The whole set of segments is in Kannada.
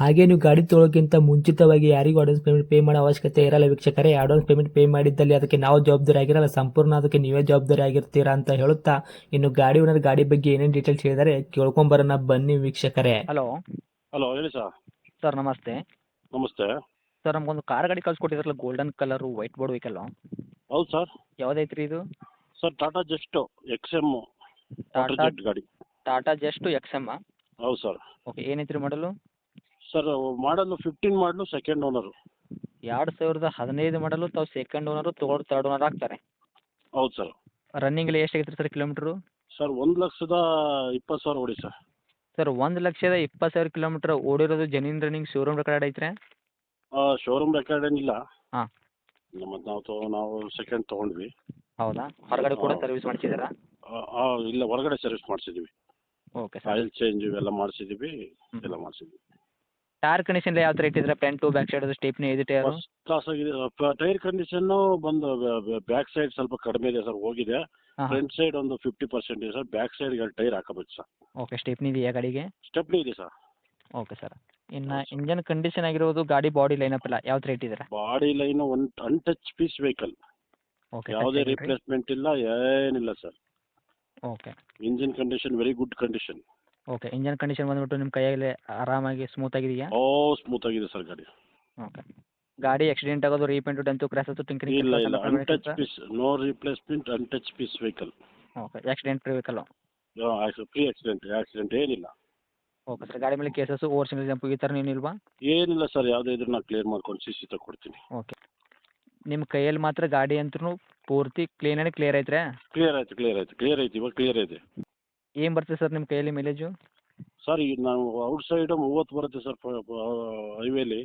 ಹಾಗೆ ನೀವು ಗಾಡಿ ತೊಳೋಕ್ಕಿಂತ ಮುಂಚಿತವಾಗಿ ಯಾರಿಗೂ ಅಡ್ವಾನ್ಸ್ ಪೇಮೆಂಟ್ ಪೇ ಮಾಡೋ ಅವಶ್ಯಕತೆ ಇರಲ್ಲ ವೀಕ್ಷಕರೇ. ಅಡ್ವಾನ್ಸ್ ಪೇಮೆಂಟ್ ಪೇ ಮಾಡಿದ್ದಲ್ಲಿ ಅದಕ್ಕೆ ನಾವು ಜವಾಬ್ದಾರಿ ಆಗಿರಲ್ಲ. ಸಂಪೂರ್ಣ ಅದಕ್ಕೆ ನೀವೇ ಜವಾಬ್ದಾರಿ ಆಗಿರ್ತೀರಾ ಅಂತ ಹೇಳುತ್ತಾ ಇನ್ನು ಗಾಡಿ ಓನರ್ ಗಾಡಿ ಬಗ್ಗೆ ಏನೇನು ಡೀಟೇಲ್ಸ್ ಹೇಳಿದರೆ ಕೇಳ್ಕೊಂಬರೋಣ ಬನ್ನಿ ವೀಕ್ಷಕರೇ. ಹಲೋ ಹಲೋ ಹೇಳಿ ಸರ್ ಸರ್ ನಮಸ್ತೆ. ನಮಸ್ತೆ. ಸರ್ ನಮಗೊಂದು ಕಾರ್ ಗಾಡಿ ಕಳ್ಸಿಕೊಟ್ಟಿದ್ರಲ್ಲ golden colour white board vehicle ಹೌದು ಸರ್ ಯಾವ್ದೈತ್ರಿ ಇದು? Sir Tata just X M Tata ಗಾಡಿ. ಟಾಟಾ ಜಸ್ಟ್ ಎಕ್ಸ್ ಎಂ ಹೌದು ಸರ್ ಓಕೆ ಏನೈತ್ರಿ ಮಾಡಲು ಸರ್ ಮಾಡಲು ಫಿಫ್ಟೀನ್ ಮಾಡಲು ಸೆಕೆಂಡ್ ಓನರು ಎರಡು ಸಾವಿರದ ಹದಿನೈದು ಮಾಡಲು ತಾವು ಸೆಕೆಂಡ್ ಓನರು ತಗೊಂಡು ತರ್ಡ್ ಓನರ್ ಆಗ್ತಾರೆ. ಹೌದು ಸರ್. ರನ್ನಿಂಗ್ ಎಷ್ಟು ಆಗೈತೆ ಸರ್ ಕಿಲೋಮೀಟ್ರು ಸರ್ ಒಂದು ಲಕ್ಷದ ಇಪ್ಪತ್ತು ಸಾವಿರ ಓಡಿ ಸರ್. ಸರ್ ಒಂದು ಲಕ್ಷದ ಇಪ್ಪತ್ತು ಸಾವಿರ ಕಿಲೋಮೀಟರ್ ಓಡಿರೋದು ಜನೀನ್ ರನ್ನಿಂಗ್ ಶೋರೂಮ್ ರೆಕಾರ್ಡ್ ಐತ್ರಿ? ಶೋರೂಮ್ ರೆಕಾರ್ಡ್ ಏನಿಲ್ಲ. ಹಾ. ಮತ್ತು ನಾವು ತೊ ನಾವು ಸೆಕೆಂಡ್ ತೊಗೊಂಡ್ವಿ. ಹೌದಾ? ಹೊರಗಡೆ ಕೂಡ ಸರ್ವಿಸ್ ಮಾಡಿಸಿದ್ದೀರಾ? ಇಲ್ಲ ಹೊರಗಡೆ ಸರ್ವಿಸ್ ಮಾಡಿಸಿದ್ದೀವಿ. ಓಕೆ ಆಯಿಲ್ ಚೇಂಜ್ ಇವೆಲ್ಲ ಮಾಡಿಸಿದ್ದೀವಿ ಹ್ಮ್. ಎಲ್ಲ ಮಾಡಿಸಿದ್ವಿ ಟೈರ್ ಕಂಡೀಷನ್ ಯಾವ ಥರ ಇಟ್ಟಿದ್ರೆ ಫ್ರಂಟ್ ಬ್ಯಾಕ್ ಸೈಡ್ ಸ್ಟೇಪ್ನಿ ಇದೆ ಟೈರ್ ಫಸ್ಟ್ ಕ್ಲಾಸ್ ಆಗಿದೆ. ಟೈರ್ ಕಂಡೀಷನ್ ಬಂದು ಬ್ಯಾಕ್ ಸೈಡ್ ಸ್ವಲ್ಪ ಕಡಿಮೆ ಇದೆ ಸರ್ ಹೋಗಿದೆ. ಹಾಂ. ಫ್ರಂಟ್ ಸೈಡ್ ಒಂದು ಫಿಫ್ಟಿ ಪರ್ಸೆಂಟ್ ಇದೆ ಸರ್ ಬ್ಯಾಕ್ ಸೈಡ್ಗೆ ಟೈರ್ ಹಾಕಬೇಕು ಸರ್. ಓಕೆ ಸ್ಟೇಪ್ನಿ ಇದೆಯಾ ಗಾಡಿಗೆ? ಸ್ಟೆಪ್ನಿ ಇದೆ ಸರ್. ಓಕೆ ಸರ್ ಇನ್ನ ಇಂಜಿನ್ ಕಂಡೀಷನ್ ಆಗಿರೋದು ಗಾಡಿ ಬಾಡಿ ಲೈನ್ ಅಪ್ ಎಲ್ಲ ಯಾವ ತರ ಇಟ್ಟಿದ್ದೀರಾ? Body line one untouch piece vehicle okay ಯಾವುದೇ ರಿಪ್ಲೇಸ್ಮೆಂಟ್ ಇಲ್ಲ ಏನಿಲ್ಲ sir. Okay engine condition very good condition okay engine condition ಬಂದ್ಬಿಟ್ಟು ನಿಮ್ಮ ಕೈಯಲ್ಲಿ ಆರಾಮಾಗಿ ಸ್ಮೂತ್ ಆಗಿದೆಯಾ? ಓ ಸ್ಮೂತ್ ಆಗಿದೆ ಸರ್ ಗಾಡಿ. ಓಕೆ ಗಾಡಿ ಆಕ್ಸಿಡೆಂಟ್ ಆಗೋದು repaint dent cross crash tinkering ಇಲ್ಲ ಇಲ್ಲ untouch piece no replacement untouch piece vehicle okay accident free vehicle free accident accident ಏನಿಲ್ಲ. ಓಕೆ ಸರ್ ಗಾಡಿ ಮೇಲೆ ಕೇಸಸ್ ಓವರ್ ಸಿಂಗಲ್ ಜಂಪ್ ಈ ಥರ ಏನಿಲ್ವಾ? ಏನಿಲ್ಲ ಸರ್ ಯಾವುದೇ ಇದ್ರೂ ನಾನು ಕ್ಲಿಯರ್ ಮಾಡ್ಕೊಂಡು ಸಿಸಿ ಸಿ ತಗೊಡ್ತೀನಿ. ಓಕೆ ನಿಮ್ಮ ಕೈಯಲ್ಲಿ ಮಾತ್ರ ಗಾಡಿ ಅಂತೂ ಪೂರ್ತಿ ಕ್ಲೀನ್ ಆಗಿ ಕ್ಲಿಯರ್ ಐತ್ರೆ? ಕ್ಲಿಯರ್ ಆಯ್ತು ಕ್ಲಿಯರ್ ಆಯ್ತು ಕ್ಲಿಯರ್ ಐತಿ ಇವಾಗ ಕ್ಲಿಯರ್ ಇದೆ. ಏನು ಬರ್ತದೆ ಸರ್ ನಿಮ್ಮ ಕೈಯಲ್ಲಿ ಮೈಲೇಜು ಸರ್ ಈಗ ನಾವು ಔಟ್ ಸೈಡ್ ಮೂವತ್ತು ಬರುತ್ತೆ ಸರ್ ಹೈವೇಲಿ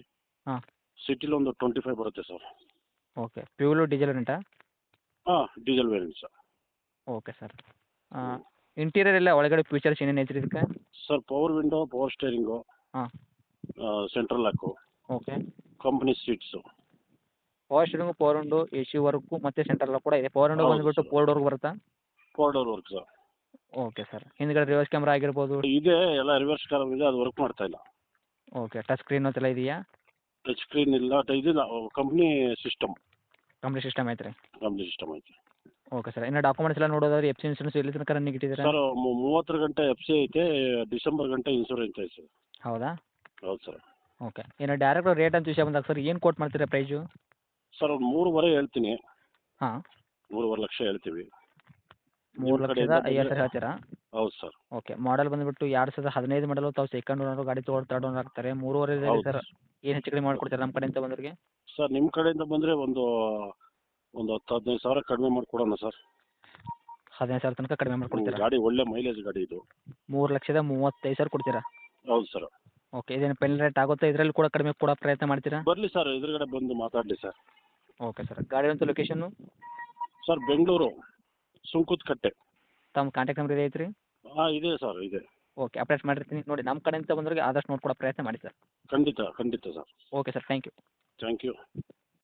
ಹಾಂ. ಸಿಟಿಲಿ ಒಂದು ಟ್ವೆಂಟಿ ಫೈವ್ ಬರುತ್ತೆ ಸರ್. ಓಕೆ ಪ್ಯೂಲು ಡೀಸೆಲ್ ಉಂಟಾ ಹಾಂ diesel variant sir. Okay sir interior ಎಲ್ಲ ಒಳಗಡೆ ಫೀಚರ್ಸ್ ಏನೇನು ಐತ್ರಿ ಇದಕ್ಕೆ? Sir power window power steering ಹಾಂ. Central lock okay company seats power steering power window A C work ಮತ್ತು ಸೆಂಟ್ರಲ್ ಕೂಡ ಇದೆ. ಪವರ್ ವಿಂಡೋ ಹೌದು ಬಂದುಬಿಟ್ಟು. ಫೋರ್ ಡೋರ್ಗೆ ಬರುತ್ತಾ? Four door work sir. Okay sir ಹಿಂದ್ಗಡೆ ರಿವರ್ಸ್ ಕ್ಯಾಮ್ರಾ ಆಗಿರ್ಬೋದು. ಇದೆ ಎಲ್ಲ ರಿವರ್ಸ್ ಕ್ಯಾಮ್ರಾ ಇದೆ ಅದು ವರ್ಕ್ ಮಾಡ್ತಾ ಇಲ್ಲ. ಓಕೆ ಟಚ್ ಸ್ಕ್ರೀನ್ ಅಂತೆಲ್ಲ ಇದೆಯಾ? ಟಚ್ ಸ್ಕ್ರೀನ್ ಇಲ್ಲ ಟ- ಇದಿಲ್ಲ ಕಂಪ್ನಿ ಸಿಸ್ಟಮ್ ಕಂಪ್ನಿ ಸಿಸ್ಟಮ್ ಐತ್ರಿ. ಕಂಪ್ನಿ ಸಿಸ್ಟಮ್ ಐತೆ. ಓಕೆ ಸರ್ ಇನ್ನು ಡಾಕ್ಯುಮೆಂಟ್ಸ್ ಎಲ್ಲ ನೋಡೋದಾದ್ರೆ ಎಫ್ ಸಿ ಇನ್ಸೂರೆನ್ಸ್ ಎಲ್ಲಿ ತನಕ ರನ್ನಿಂಗ್ ಇಟ್ಟಿದ್ದೀರಾ? ಸರ್ ಮೂವತ್ತರ ಗಂಟೆ ಎಫ್ ಸಿ ಐತೆ ಡಿಸೆಂಬರ್ ಗಂಟೆ ಇನ್ಸೂರೆನ್ಸ್ ಐತೆ. ಸರ್ ಹೌದಾ? ಹೌದು ಸರ್ ಓಕೆ ಇನ್ನು ಡೈರೆಕ್ಟ್ ರೇಟ್ ಅಂತ ವಿಷಯ ಬಂದಾಗ ಸರ್ ಏನು ಕೋಟ್ ಮಾಡ್ತೀರಾ ಪ್ರೈಸು ಸರ್ ಒಂದು ಮೂರುವರೆ ಹೇಳ್ತೀನಿ. ಹಾಂ. ಮೂರುವರೆ ಲಕ್ಷ ಹೇಳ್ತೀವಿ. ಮೂರು ಲಕ್ಷದ ಕಡೆಯಿಂದ ಐವತ್ತು ಸಾವಿರ ಹೇಳ್ತೀರಾ? ಹೌದು ಸರ್. ಓಕೆ ಮಾಡೆಲ್ ಬಂದ್ಬಿಟ್ಟು ಎರಡು ಸಾವಿರದ ಹದಿನೈದು ಮಾಡಲು ತಾವು ಸೆಕೆಂಡ್ ಓನರ್ ಗಾಡಿ ತಗೊಂಡ್ ತರ್ಡ್ ಓನರ್ ಆಗ್ತಾರೆ. ಮೂರುವರೆ ಹೌದು ಸರ್. ಏನು ಹೆಚ್ಚು ಕಡಿಮೆ ಮಾಡಿಕೊಡ್ತೀರಾ ನಮ್ಮ ಕಡೆಯಿಂದ ಬಂದವ್ರಿಗೆ? ಸರ್ ನಿಮ್ಮ ಕಡೆಯಿಂದ ಬಂದ್ರೆ ಒಂದು ಒಂದು ಹತ್ತು ಹದಿನೈದು ಸಾವಿರ ಕಡಿಮೆ ಮಾಡಿಕೊಡೋಣ ಸರ್. ಹದಿನೈದು ಸಾವಿರ ತನಕ ಕಡಿಮೆ ಮಾಡ್ಕೊಡ್ತೀರಾ? ಗಾಡಿ ಒಳ್ಳೆ ಮೈಲೇಜ್ ಗಾಡಿ ಇದು. ಮೂರ್ ಲಕ್ಷದ ಮೂವತ್ತೈದು ಸಾವಿರ ಕೊಡ್ತೀರಾ? ಹೌದು ಸರ್. ಓಕೆ ಇದೇನು ಪೆನ್ ರೇಟ್ ಆಗುತ್ತೆ? ಇದರಲ್ಲಿ ಕೂಡ ಕಡಿಮೆ ಕೂಡ ಪ್ರಯತ್ನ ಮಾಡ್ತೀರಾ? ಬರಲಿ ಸರ್ ಎದುರುಗಡೆ ಬಂದು ಮಾತಾಡ್ಲಿ ಸರ್. Okay sir. ಗಾಡಿ ಅಂತ ಲೊಕೇಶನ್ ಸರ್ ಬೆಂಗಳೂರು. ಸುಂಕುತ್ಕಟ್ಟೆ ತಮ್ಮ ಕಾಂಟ್ಯಾಕ್ಟ್ ನಂಬರ್ ಇದೆ ಐತ್ರಿ? ಹಾಂ ಇದೆ ಸರ್ ಇದೆ. ಓಕೆ ಅಪ್ಡೇಟ್ ಮಾಡಿರ್ತೀನಿ. ನೋಡಿ ನಮ್ಮ ಕಡೆಯಿಂದ ಬಂದವ್ರಿಗೆ ಆದಷ್ಟು ನೋಡ್ಕೊಡೋ ಪ್ರಯತ್ನ ಮಾಡಿ ಸರ್. ಖಂಡಿತ ಖಂಡಿತ sir. Okay sir thank you thank you